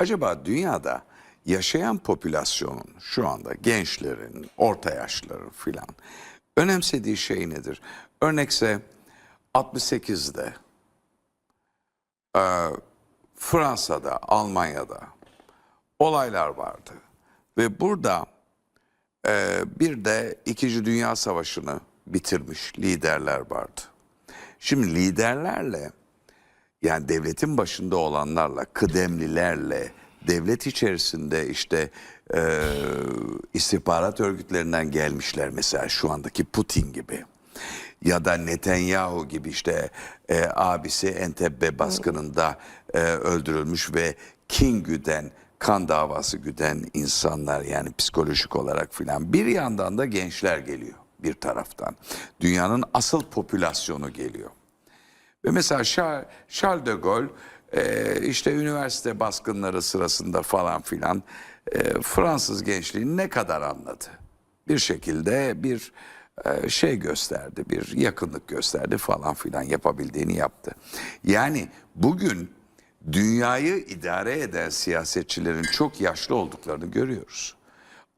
Acaba dünyada yaşayan popülasyonun şu anda gençlerin, orta yaşlıların filan önemsediği şey nedir? Örnekse 68'de e, Fransa'da, Almanya'da olaylar vardı. Ve burada e, bir de İkinci Dünya Savaşı'nı bitirmiş liderler vardı. Şimdi liderlerle yani devletin başında olanlarla, kıdemlilerle, devlet içerisinde işte e, istihbarat örgütlerinden gelmişler mesela şu andaki Putin gibi ya da Netanyahu gibi işte e, abisi Entebbe baskınında e, öldürülmüş ve kin güden, kan davası güden insanlar yani psikolojik olarak filan. Bir yandan da gençler geliyor bir taraftan. Dünyanın asıl popülasyonu geliyor. Ve mesela Charles, de Gaulle e, işte üniversite baskınları sırasında falan filan e, Fransız gençliğini ne kadar anladı? Bir şekilde bir e, şey gösterdi, bir yakınlık gösterdi falan filan yapabildiğini yaptı. Yani bugün dünyayı idare eden siyasetçilerin çok yaşlı olduklarını görüyoruz.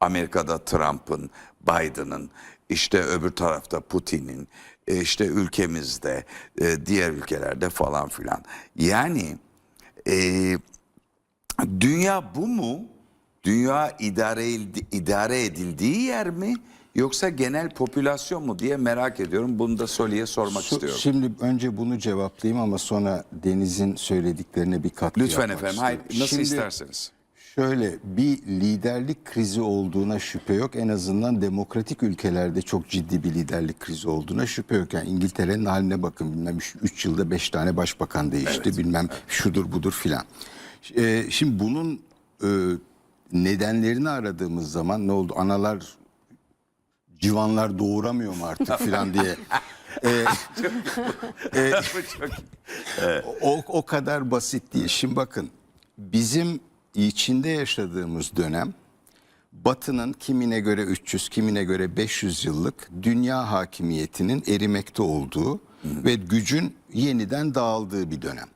Amerika'da Trump'ın, Biden'ın, işte öbür tarafta Putin'in, e, işte ülkemizde, e, diğer ülkelerde falan filan. Yani e, dünya bu mu? Dünya idare, edildi- idare edildiği yer mi? Yoksa genel popülasyon mu diye merak ediyorum. Bunu da Soli'ye sormak Su- istiyorum. Şimdi önce bunu cevaplayayım ama sonra Deniz'in söylediklerine bir katkı Lütfen efendim. Hayır, nasıl Şimdi isterseniz. Şöyle bir liderlik krizi olduğuna şüphe yok. En azından demokratik ülkelerde çok ciddi bir liderlik krizi olduğuna şüphe yok. Yani İngiltere'nin haline bakın bilmem 3 yılda 5 tane başbakan değişti bilmem şudur budur filan. Ee, şimdi bunun e, nedenlerini aradığımız zaman ne oldu? Analar civanlar doğuramıyor mu artık filan diye. O, o kadar basit değil. Şimdi bakın bizim içinde yaşadığımız dönem Batı'nın kimine göre 300, kimine göre 500 yıllık dünya hakimiyetinin erimekte olduğu ve gücün yeniden dağıldığı bir dönem.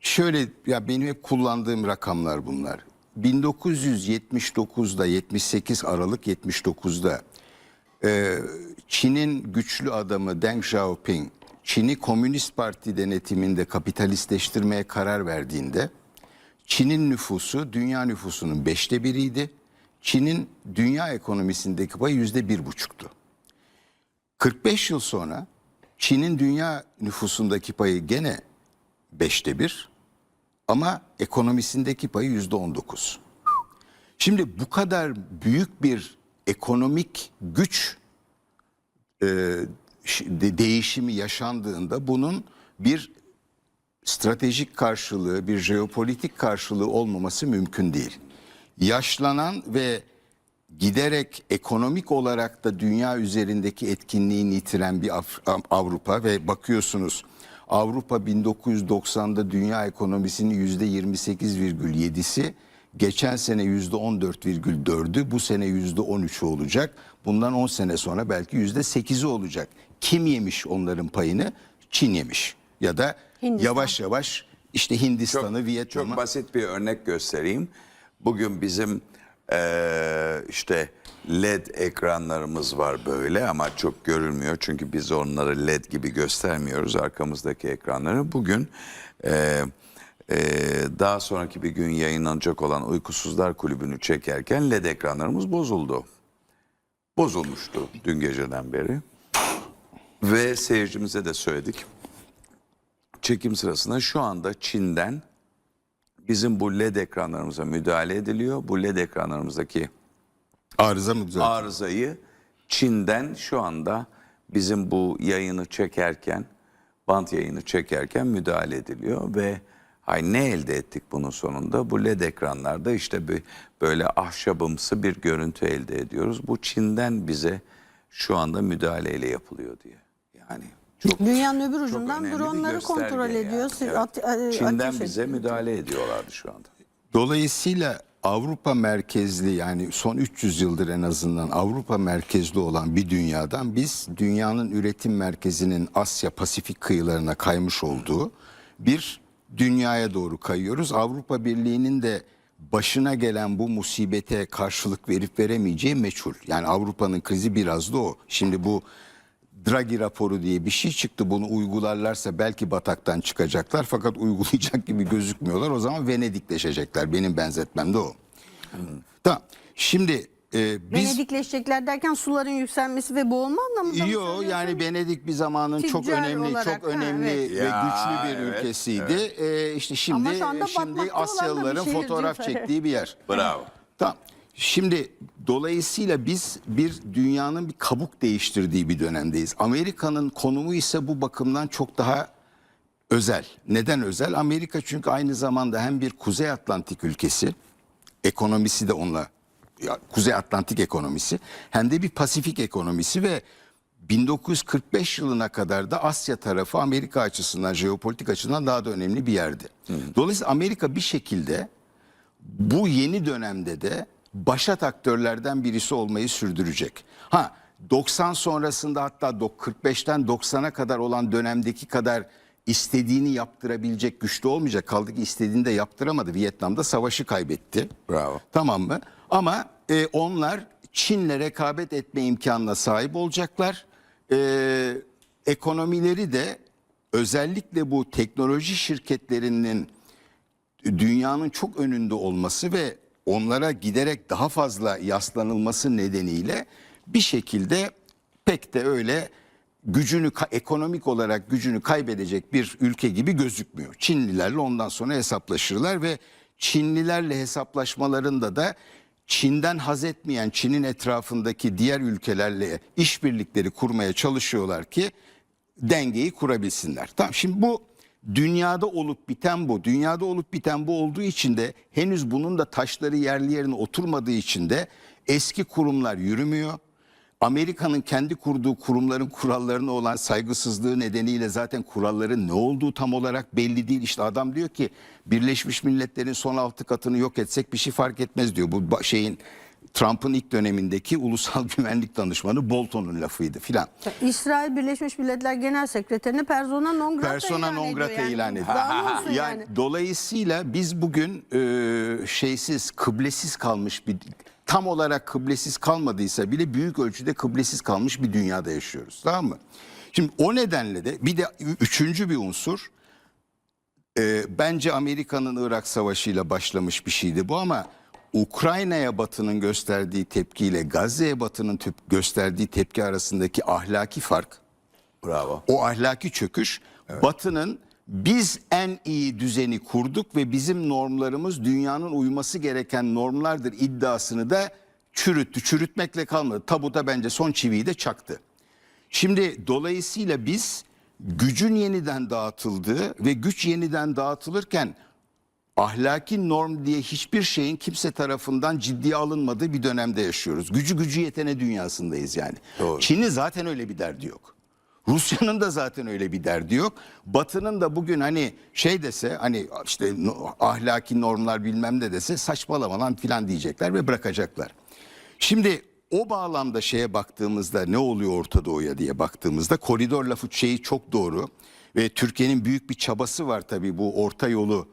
Şöyle ya benim hep kullandığım rakamlar bunlar. 1979'da 78 Aralık 79'da ee, Çin'in güçlü adamı Deng Xiaoping, Çin'i Komünist Parti denetiminde kapitalistleştirmeye karar verdiğinde Çin'in nüfusu dünya nüfusunun beşte biriydi. Çin'in dünya ekonomisindeki payı yüzde bir buçuktu. 45 yıl sonra Çin'in dünya nüfusundaki payı gene beşte bir ama ekonomisindeki payı yüzde on dokuz. Şimdi bu kadar büyük bir ekonomik güç e, değişimi yaşandığında bunun bir stratejik karşılığı, bir jeopolitik karşılığı olmaması mümkün değil. Yaşlanan ve giderek ekonomik olarak da dünya üzerindeki etkinliğini yitiren bir Avrupa ve bakıyorsunuz Avrupa 1990'da dünya ekonomisinin %28,7'si geçen sene %14,4'ü bu sene %13'ü olacak. Bundan 10 sene sonra belki %8'i olacak. Kim yemiş onların payını? Çin yemiş ya da Hindistan. yavaş yavaş işte Hindistan'ı, Çok Vietnam'ı basit bir örnek göstereyim. Bugün bizim eee, işte LED ekranlarımız var böyle ama çok görülmüyor. Çünkü biz onları LED gibi göstermiyoruz arkamızdaki ekranları. Bugün eee, eee, daha sonraki bir gün yayınlanacak olan Uykusuzlar Kulübü'nü çekerken LED ekranlarımız bozuldu. Bozulmuştu dün geceden beri. Ve seyircimize de söyledik. Çekim sırasında şu anda Çin'den bizim bu LED ekranlarımıza müdahale ediliyor. Bu LED ekranlarımızdaki arıza mı düzeltiyor? arızayı Çin'den şu anda bizim bu yayını çekerken, bant yayını çekerken müdahale ediliyor ve hay ne elde ettik bunun sonunda? Bu LED ekranlarda işte bir böyle ahşabımsı bir görüntü elde ediyoruz. Bu Çin'den bize şu anda müdahaleyle yapılıyor diye. Yani çok Dünyanın öbür ucundan dronları kontrol yani. ediyor. Evet. At- Çin'den bize ediyor. müdahale ediyorlardı şu anda. Dolayısıyla Avrupa merkezli yani son 300 yıldır en azından Avrupa merkezli olan bir dünyadan biz dünyanın üretim merkezinin Asya Pasifik kıyılarına kaymış olduğu bir dünyaya doğru kayıyoruz. Avrupa Birliği'nin de başına gelen bu musibete karşılık verip veremeyeceği meçhul. Yani Avrupa'nın krizi biraz da o. Şimdi bu Draghi raporu diye bir şey çıktı. Bunu uygularlarsa belki bataktan çıkacaklar fakat uygulayacak gibi gözükmüyorlar. O zaman Venedikleşecekler. Benim benzetmem de o. Tamam. Şimdi e, biz Venedikleşecekler derken suların yükselmesi ve boğulma anlamında mı Yo söylüyorsun? yani Venedik bir zamanın çok Ticari önemli, olarak, çok ha, önemli evet. ve Ya, güçlü bir evet, ülkesiydi. Ee, işte şimdi şimdi Asyalıların şehir fotoğraf çektiği bir yer. Bravo. Tamam. Şimdi dolayısıyla biz bir dünyanın bir kabuk değiştirdiği bir dönemdeyiz. Amerika'nın konumu ise bu bakımdan çok daha özel. Neden özel? Amerika çünkü aynı zamanda hem bir Kuzey Atlantik ülkesi, ekonomisi de onunla ya, Kuzey Atlantik ekonomisi hem de bir Pasifik ekonomisi ve 1945 yılına kadar da Asya tarafı Amerika açısından, jeopolitik açıdan daha da önemli bir yerdi. Dolayısıyla Amerika bir şekilde bu yeni dönemde de başat aktörlerden birisi olmayı sürdürecek. Ha 90 sonrasında hatta dok- 45'ten 90'a kadar olan dönemdeki kadar istediğini yaptırabilecek güçlü olmayacak. Kaldı ki istediğini de yaptıramadı. Vietnam'da savaşı kaybetti. Bravo. Tamam mı? Ama e, onlar Çin'le rekabet etme imkanına sahip olacaklar. E, ekonomileri de özellikle bu teknoloji şirketlerinin dünyanın çok önünde olması ve onlara giderek daha fazla yaslanılması nedeniyle bir şekilde pek de öyle gücünü ekonomik olarak gücünü kaybedecek bir ülke gibi gözükmüyor. Çinlilerle ondan sonra hesaplaşırlar ve Çinlilerle hesaplaşmalarında da Çin'den haz etmeyen Çin'in etrafındaki diğer ülkelerle işbirlikleri kurmaya çalışıyorlar ki dengeyi kurabilsinler. Tamam şimdi bu dünyada olup biten bu. Dünyada olup biten bu olduğu için de henüz bunun da taşları yerli yerine oturmadığı için de eski kurumlar yürümüyor. Amerika'nın kendi kurduğu kurumların kurallarına olan saygısızlığı nedeniyle zaten kuralların ne olduğu tam olarak belli değil. İşte adam diyor ki Birleşmiş Milletler'in son altı katını yok etsek bir şey fark etmez diyor. Bu şeyin Trump'ın ilk dönemindeki ulusal güvenlik danışmanı Bolton'un lafıydı filan. İsrail Birleşmiş Milletler Genel Sekreterini persona non grata Persona ilan non ediyor grata yani. ilan ediyor. Daha yani, yani? dolayısıyla biz bugün e, şeysiz, kıblesiz kalmış bir tam olarak kıblesiz kalmadıysa bile büyük ölçüde kıblesiz kalmış bir dünyada yaşıyoruz. Tamam mı? Şimdi o nedenle de bir de üçüncü bir unsur e, bence Amerika'nın Irak Savaşı'yla başlamış bir şeydi bu ama Ukrayna'ya Batı'nın gösterdiği tepkiyle Gazze'ye Batı'nın tep- gösterdiği tepki arasındaki ahlaki fark Bravo. o ahlaki çöküş Batı'nın biz en iyi düzeni kurduk ve bizim normlarımız dünyanın uyması gereken normlardır iddiasını da çürüttü. Çürütmekle kalmadı. Tabuta bence son çiviyi de çaktı. Şimdi dolayısıyla biz gücün yeniden dağıtıldığı ve güç yeniden dağıtılırken ahlaki norm diye hiçbir şeyin kimse tarafından ciddiye alınmadığı bir dönemde yaşıyoruz. Gücü gücü yetene dünyasındayız yani. Çin'in zaten öyle bir derdi yok. Rusya'nın da zaten öyle bir derdi yok. Batı'nın da bugün hani şey dese hani işte ahlaki normlar bilmem ne dese saçmalama lan filan diyecekler ve bırakacaklar. Şimdi o bağlamda şeye baktığımızda ne oluyor Orta Doğu'ya diye baktığımızda koridor lafı şeyi çok doğru. Ve Türkiye'nin büyük bir çabası var tabii bu orta yolu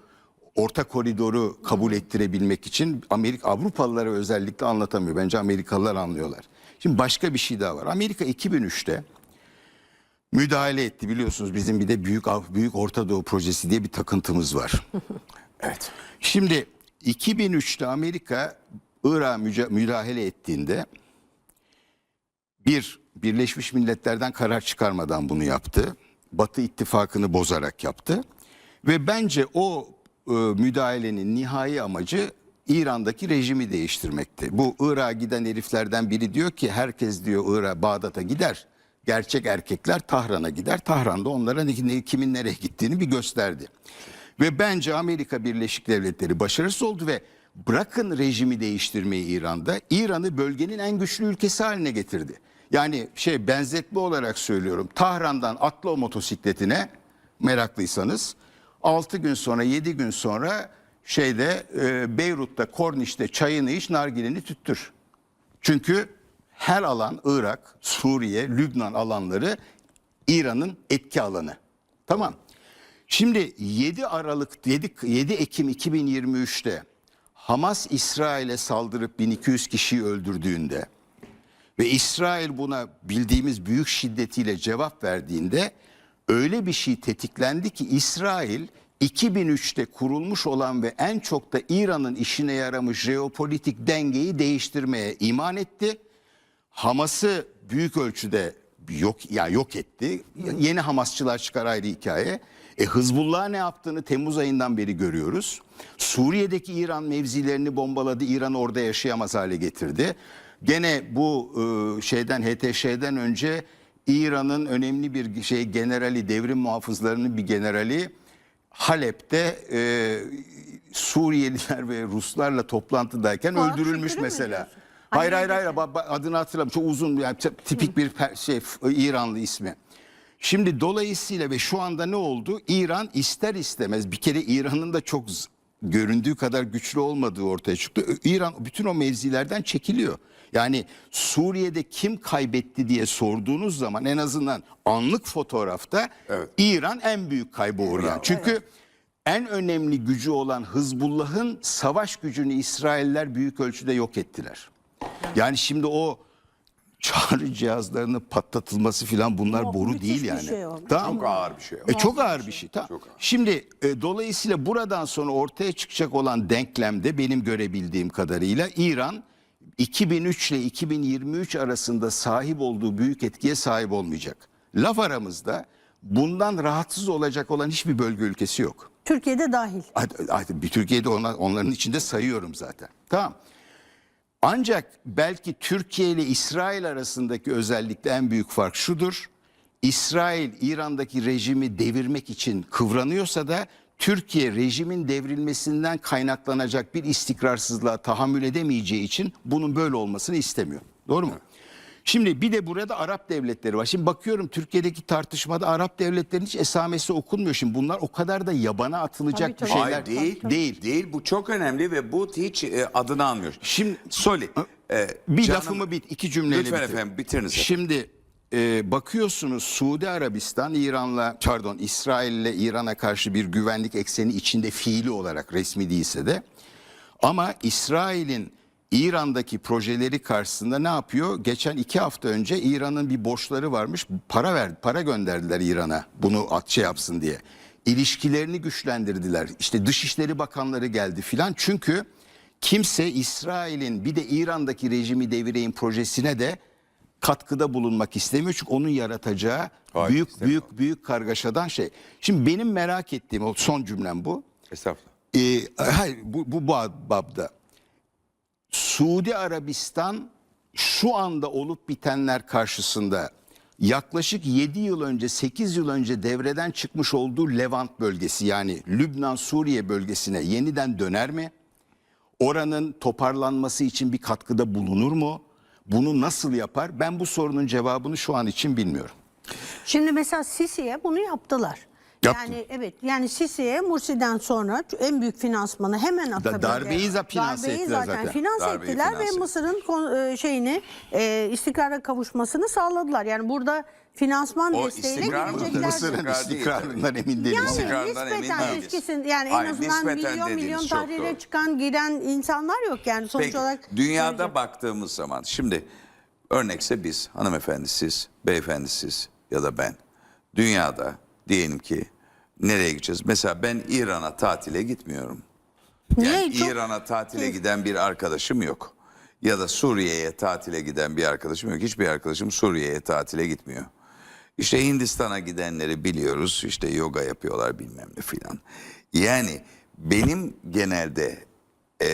orta koridoru kabul ettirebilmek için Amerika Avrupalılara özellikle anlatamıyor. Bence Amerikalılar anlıyorlar. Şimdi başka bir şey daha var. Amerika 2003'te müdahale etti biliyorsunuz bizim bir de büyük büyük Orta Doğu projesi diye bir takıntımız var. Evet. Şimdi 2003'te Amerika Irak'a müdahale ettiğinde bir Birleşmiş Milletler'den karar çıkarmadan bunu yaptı. Batı ittifakını bozarak yaptı. Ve bence o e, müdahalenin nihai amacı İran'daki rejimi değiştirmekti. Bu Irak'a giden heriflerden biri diyor ki herkes diyor Irak Bağdat'a gider. Gerçek erkekler Tahran'a gider. Tahran'da onlara ne- kimin nereye gittiğini bir gösterdi. Ve bence Amerika Birleşik Devletleri başarısız oldu ve bırakın rejimi değiştirmeyi İran'da, İran'ı bölgenin en güçlü ülkesi haline getirdi. Yani şey benzetme olarak söylüyorum. Tahran'dan atla o motosikletine meraklıysanız 6 gün sonra 7 gün sonra şeyde e, Beyrut'ta Korniş'te çayını iç nargileni tüttür. Çünkü her alan Irak, Suriye, Lübnan alanları İran'ın etki alanı. Tamam. Şimdi 7 Aralık 7, 7 Ekim 2023'te Hamas İsrail'e saldırıp 1200 kişiyi öldürdüğünde ve İsrail buna bildiğimiz büyük şiddetiyle cevap verdiğinde öyle bir şey tetiklendi ki İsrail 2003'te kurulmuş olan ve en çok da İran'ın işine yaramış jeopolitik dengeyi değiştirmeye iman etti. Hamas'ı büyük ölçüde yok ya yok etti. Yeni Hamasçılar çıkar ayrı hikaye. E Hızbullah ne yaptığını Temmuz ayından beri görüyoruz. Suriye'deki İran mevzilerini bombaladı. İran orada yaşayamaz hale getirdi. Gene bu e, şeyden HTŞ'den önce İran'ın önemli bir şey generali devrim muhafızlarının bir generali Halep'te e, Suriyeliler ve Ruslarla toplantıdayken Fuat öldürülmüş Şükür'ü mü mesela. diyorsun? Hayır Hayır, hayır ba- adını hatırlamıyorum. Çok uzun yani tipik bir per- şey İranlı ismi. Şimdi dolayısıyla ve şu anda ne oldu? İran ister istemez bir kere İran'ın da çok z- göründüğü kadar güçlü olmadığı ortaya çıktı. İran bütün o mevzilerden çekiliyor. Yani Suriye'de kim kaybetti diye sorduğunuz zaman en azından anlık fotoğrafta Evet. İran en büyük kaybı uğrayan. Çünkü en önemli gücü olan Hızbullah'ın savaş gücünü İsrailler büyük ölçüde yok ettiler. Yani şimdi o çağrı cihazlarının patlatılması filan bunlar O boru müthiş değil bir yani. şey. Tamam. Çok ağır bir şey. E, çok ağır bir şey. Tamam. Çok ağır. Şimdi e, dolayısıyla buradan sonra ortaya çıkacak olan denklemde benim görebildiğim kadarıyla İran 2003 ile 2023 arasında sahip olduğu büyük etkiye sahip olmayacak. Laf aramızda bundan rahatsız olacak olan hiçbir bölge ülkesi yok. Türkiye'de dahil. Hadi- hadi Bir Türkiye'de onlar, onların içinde sayıyorum zaten. Tamam. Ancak belki Türkiye ile İsrail arasındaki özellikle en büyük fark şudur. İsrail İran'daki rejimi devirmek için kıvranıyorsa da Türkiye rejimin devrilmesinden kaynaklanacak bir istikrarsızlığa tahammül edemeyeceği için bunun böyle olmasını istemiyor. Doğru mu? Şimdi bir de burada Arap devletleri var. Şimdi bakıyorum Türkiye'deki tartışmada Arap devletlerinin hiç esamesi okunmuyor. Şimdi bunlar o kadar da yabana atılacak Tabii, bir tabii. şeyler Hayır değil. değil. Değil. Bu çok önemli ve bu hiç e, adını almıyor. Şimdi- Soli. e, Bir canım- lafımı bit iki cümleyle Lütfen bitir. efendim bitiriniz. Şimdi e, bakıyorsunuz Suudi Arabistan İran'la pardon İsrail'le İran'a karşı bir güvenlik ekseni içinde fiili olarak resmi değilse de ama İsrail'in İran'daki projeleri karşısında ne yapıyor? Geçen iki hafta önce İran'ın bir borçları varmış. Para ver, para gönderdiler İran'a bunu şey yapsın diye. İlişkilerini güçlendirdiler. İşte Dışişleri Bakanları geldi filan. Çünkü kimse İsrail'in bir de İran'daki rejimi devireyim projesine de katkıda bulunmak istemiyor. Çünkü onun yaratacağı Hayır, büyük istemiyor. büyük büyük kargaşadan şey. Şimdi benim merak ettiğim o son cümlem bu. Estağfurullah. Ee, hayır bu, bu bab- babda. Suudi Arabistan şu anda olup bitenler karşısında yaklaşık 7 yıl önce 8 yıl önce devreden çıkmış olduğu Levant bölgesi yani Lübnan Suriye bölgesine yeniden döner mi? Oranın toparlanması için bir katkıda bulunur mu? Bunu nasıl yapar? Ben bu sorunun cevabını şu an için bilmiyorum. Şimdi mesela Sisi'ye bunu yaptılar. Yaptı. Yani evet yani Sisi'ye Mursi'den sonra en büyük finansmanı hemen akabinde. darbeyi de finanse Darbeyi ettiler zaten. zaten. Finanse Darbeyi ettiler finanse ve Mısır'ın e, şeyini e, istikrara kavuşmasını sağladılar. Yani burada finansman O desteğiyle gelecekler. Mısır'ın istikrarından emin değilim. Yani İstikrarından nispeten değiliz. eskisin yani Hayır, en azından milyon milyon tahlile çıkan giren insanlar yok yani sonuç Peki, olarak. dünyada söyleyecek- baktığımız zaman şimdi örnekse biz hanımefendi siz, beyefendi siz ya da ben dünyada diyelim ki nereye gideceğiz? Mesela ben İran'a tatile gitmiyorum. Niye? Yani Çok- İran'a tatile giden bir arkadaşım yok. Ya da Suriye'ye tatile giden bir arkadaşım yok. Hiçbir arkadaşım Suriye'ye tatile gitmiyor. İşte Hindistan'a gidenleri biliyoruz. İşte yoga yapıyorlar bilmem ne filan. Yani benim genelde e,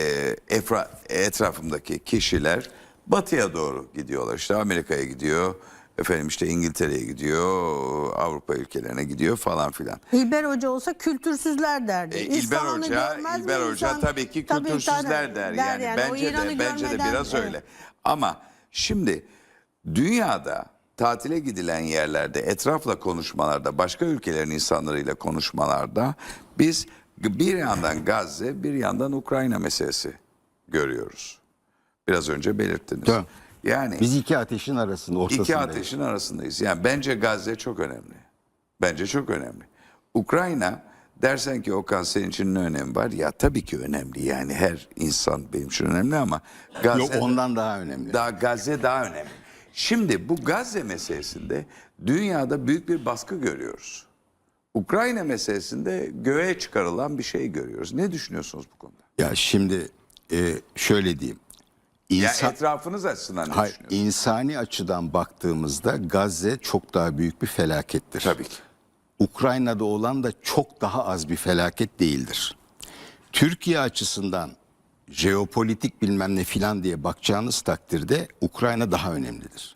efra- etrafımdaki kişiler batıya doğru gidiyorlar. İşte Amerika'ya gidiyor. Efendim işte İngiltere'ye gidiyor. Avrupa ülkelerine gidiyor falan filan. İlber Hoca olsa kültürsüzler derdi. E, İlber İsfahan'ı Hoca, İlber Hoca insan? tabii ki Tabii, kültürsüzler tabii, der yani. O Bence de bence de biraz evet. öyle. Ama şimdi dünyada tatile gidilen yerlerde etrafla konuşmalarda başka ülkelerin insanlarıyla konuşmalarda biz bir yandan Gazze bir yandan Ukrayna meselesi görüyoruz. Biraz önce belirttiniz. Tamam. Yani Biz iki ateşin arasında ortasındayız. İki ateşin arasındayız. Yani bence Gazze çok önemli. Bence çok önemli. Ukrayna Dersen ki Okan senin için ne önemi var? Ya tabii ki önemli yani her insan benim için önemli ama Gazze, Yok ondan daha önemli. daha Gazze daha önemli. Şimdi bu Gazze meselesinde dünyada büyük bir baskı görüyoruz. Ukrayna meselesinde göğe çıkarılan bir şey görüyoruz. Ne düşünüyorsunuz bu konuda? Ya şimdi e, şöyle diyeyim. Ya İnsan, etrafınız açısından ne hayır, insani açıdan baktığımızda Gazze çok daha büyük bir felakettir. Tabii ki. Ukrayna'da olan da çok daha az bir felaket değildir. Türkiye açısından jeopolitik bilmem ne filan diye bakacağınız takdirde Ukrayna daha önemlidir.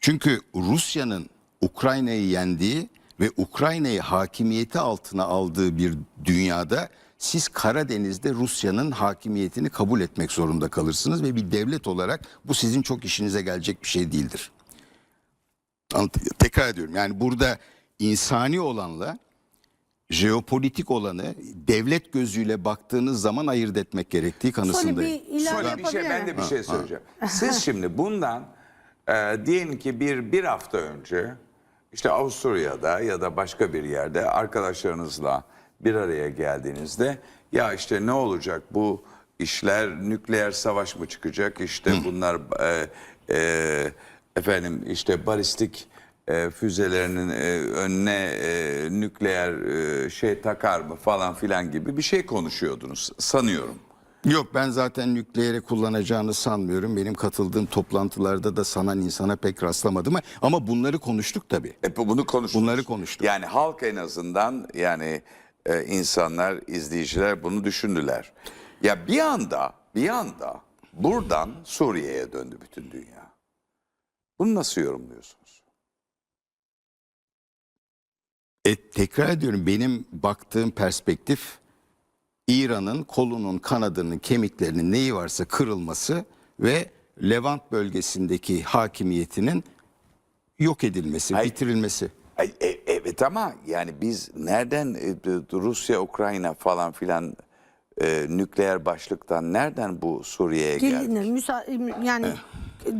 Çünkü Rusya'nın Ukrayna'yı yendiği ve Ukrayna'yı hakimiyeti altına aldığı bir dünyada siz Karadeniz'de Rusya'nın hakimiyetini kabul etmek zorunda kalırsınız ve bir devlet olarak bu sizin çok işinize gelecek bir şey değildir. Tekrar ediyorum yani burada insani olanla jeopolitik olanı devlet gözüyle baktığınız zaman ayırt etmek gerektiği Şöyle kanısındayım. bir ilave Şöyle bir şey yapabilir ben de bir şey söyleyeceğim. Siz şimdi bundan e, diyelim ki bir bir hafta önce işte Avusturya'da ya da başka bir yerde arkadaşlarınızla bir araya geldiğinizde ya işte ne olacak bu işler nükleer savaş mı çıkacak işte bunlar e, e, efendim işte balistik e, füzelerinin e, önüne e, nükleer e, şey takar mı falan filan gibi bir şey konuşuyordunuz sanıyorum. Yok ben zaten nükleeri kullanacağını sanmıyorum. Benim katıldığım toplantılarda da sanan insana pek rastlamadım ama bunları konuştuk tabii. Hep bunu konuştuk. Bunları konuştuk. Yani halk en azından yani e, insanlar, izleyiciler bunu düşündüler. Ya bir anda, bir anda buradan Suriye'ye döndü bütün dünya. Bunu nasıl yorumluyorsunuz? E, tekrar ediyorum benim baktığım perspektif İran'ın kolunun, kanadının, kemiklerinin neyi varsa kırılması ve Levant bölgesindeki hakimiyetinin yok edilmesi, Hayır. bitirilmesi. Ay, e- evet ama yani biz nereden e, Rusya, Ukrayna falan filan e, nükleer başlıktan nereden bu Suriye'ye geldi? Gelinir, müsa yani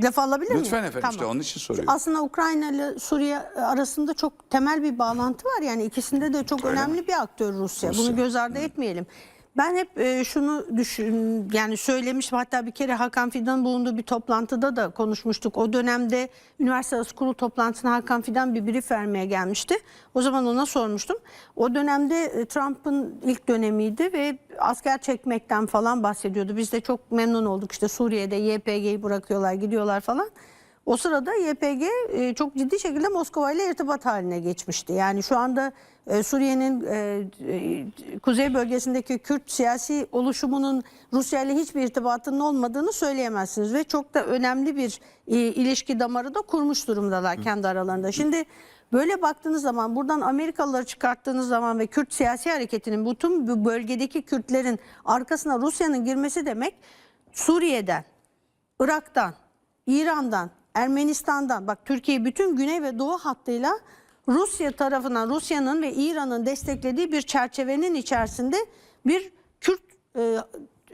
laf alabilir miyim? Lütfen efendim, işte onun için soruyorum. Aslında Ukrayna ile Suriye arasında çok temel bir bağlantı var. Yani ikisinde de çok önemli bir aktör Rusya. Bunu göz ardı etmeyelim. Ben hep e, şunu düşün yani söylemiştim hatta bir kere Hakan Fidan'ın bulunduğu bir toplantıda da konuşmuştuk. O dönemde üniversite arası kurul toplantısına Hakan Fidan bir brief vermeye gelmişti. O zaman ona sormuştum. O dönemde e, Trump'ın ilk dönemiydi ve asker çekmekten falan bahsediyordu. Biz de çok memnun olduk işte Suriye'de YPG'yi bırakıyorlar gidiyorlar falan. O sırada YPG e, çok ciddi şekilde Moskova ile irtibat haline geçmişti. Yani şu anda Suriye'nin e, e, kuzey bölgesindeki Kürt siyasi oluşumunun Rusya ile hiçbir irtibatının olmadığını söyleyemezsiniz. Ve çok da önemli bir e, ilişki damarı da kurmuş durumdalar kendi aralarında. Şimdi böyle baktığınız zaman buradan Amerikalıları çıkarttığınız zaman ve Kürt siyasi hareketinin bütün bu bölgedeki Kürtlerin arkasına Rusya'nın girmesi demek Suriye'den, Irak'tan, İran'dan, Ermenistan'dan bak Türkiye bütün güney ve doğu hattıyla Rusya tarafından Rusya'nın ve İran'ın desteklediği bir çerçevenin içerisinde bir Kürt e,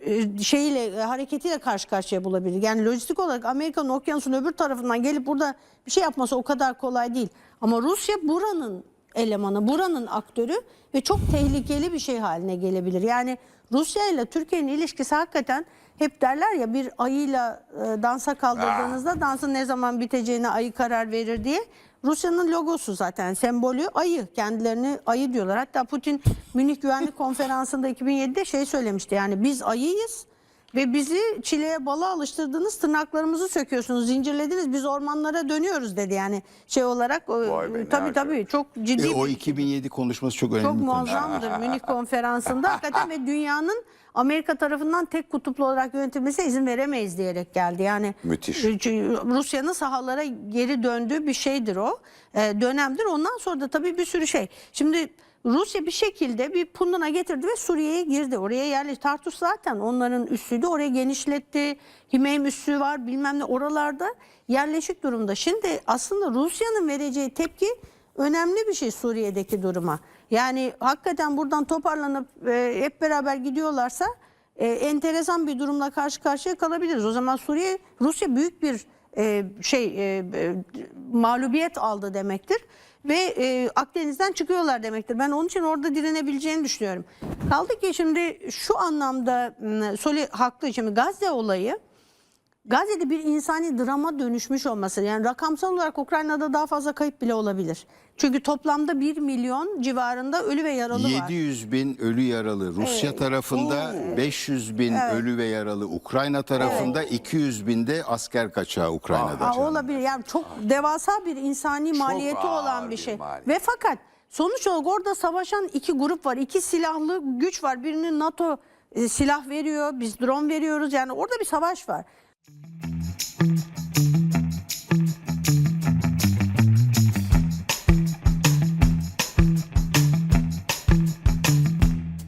e, şeyiyle e, hareketiyle karşı karşıya bulabilir. Yani lojistik olarak Amerika'nın okyanusun öbür tarafından gelip burada bir şey yapması o kadar kolay değil. Ama Rusya buranın elemanı, buranın aktörü ve çok tehlikeli bir şey haline gelebilir. Yani Rusya ile Türkiye'nin ilişkisi hakikaten hep derler ya bir ayıyla e, dansa kaldırdığınızda dansın ne zaman biteceğine ayı karar verir diye. Rusya'nın logosu zaten sembolü ayı. Kendilerini ayı diyorlar. Hatta Putin Münih Güvenlik Konferansı'nda 2007'de şey söylemişti. Yani biz ayıyız ve bizi çileğe bala alıştırdınız tırnaklarımızı söküyorsunuz zincirlediniz biz ormanlara dönüyoruz dedi yani şey olarak o- Vay be, tabii tabii çok ciddi E, o bir- 2007 konuşması çok önemli çok bir konu. muazzamdır Münih konferansında hakikaten ve dünyanın Amerika tarafından tek kutuplu olarak yönetilmesine izin veremeyiz diyerek geldi. Yani Müthiş. Rusya'nın sahalara geri döndüğü bir şeydir o. e, dönemdir. Ondan sonra da tabii bir sürü şey. Şimdi Rusya bir şekilde bir punduna getirdi ve Suriye'ye girdi. Oraya yerleşti. Tartus zaten onların üssüydü. Oraya genişletti. Himeym üssü var bilmem ne oralarda yerleşik durumda. Şimdi aslında Rusya'nın vereceği tepki önemli bir şey Suriye'deki duruma. Yani hakikaten buradan toparlanıp e, hep beraber gidiyorlarsa e, enteresan bir durumla karşı karşıya kalabiliriz. O zaman Suriye Rusya büyük bir e, şey e, e, mağlubiyet aldı demektir. ve e, Akdeniz'den çıkıyorlar demektir. Ben onun için orada direnebileceğini düşünüyorum. Kaldı ki şimdi şu anlamda Soli haklı şimdi Gazze olayı Gazze'de bir insani drama dönüşmüş olması yani rakamsal olarak Ukrayna'da daha fazla kayıp bile olabilir. Çünkü toplamda 1 milyon civarında ölü ve yaralı var. 700 bin ölü yaralı Rusya tarafında, 500 bin ölü ve yaralı Ukrayna tarafında, 200 bin de asker kaçağı Ukrayna'da. Aa, olabilir. Yani çok devasa bir insani maliyeti ağır olan bir bir şey. maliyet. Ve fakat sonuç olarak orada savaşan iki grup var. İki silahlı güç var. Birinin NATO e, silah veriyor, biz drone veriyoruz. Yani orada bir savaş var. Thank you.